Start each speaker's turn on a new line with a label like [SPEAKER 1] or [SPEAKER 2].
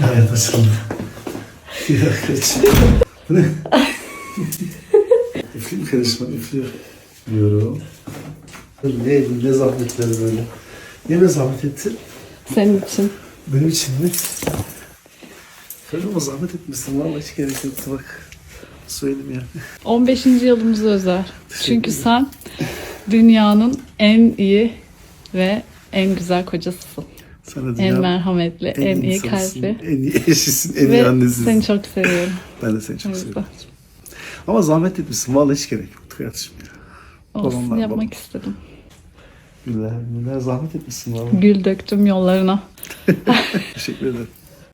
[SPEAKER 1] Ya kaç. Bu ne? Üfleyeyim karışma üflüyor. Diyorum. Ne, ne zahmetleri böyle. Niye böyle zahmet ettin?
[SPEAKER 2] Senin için.
[SPEAKER 1] Benim için mi? Sen ama zahmet etmişsin. Vallahi hiç gerek yoktu bak. Söyleyeyim yani.
[SPEAKER 2] 15. yılımız özel. Çünkü sen dünyanın en iyi ve en güzel kocasısın.
[SPEAKER 1] Sana
[SPEAKER 2] En merhametli, en, iyi
[SPEAKER 1] insanısın,
[SPEAKER 2] kalpli.
[SPEAKER 1] En iyi eşisin, en iyi
[SPEAKER 2] Ve
[SPEAKER 1] annesisin.
[SPEAKER 2] seni çok seviyorum.
[SPEAKER 1] Ben de seni çok seviyorum. Ama zahmet etmişsin. Vallahi hiç gerek yoktu kardeşim ya.
[SPEAKER 2] Olsun
[SPEAKER 1] Balonlar,
[SPEAKER 2] yapmak
[SPEAKER 1] balon.
[SPEAKER 2] istedim.
[SPEAKER 1] Güller, güller zahmet etmişsin vallahi.
[SPEAKER 2] Gül döktüm yollarına.
[SPEAKER 1] Teşekkür ederim.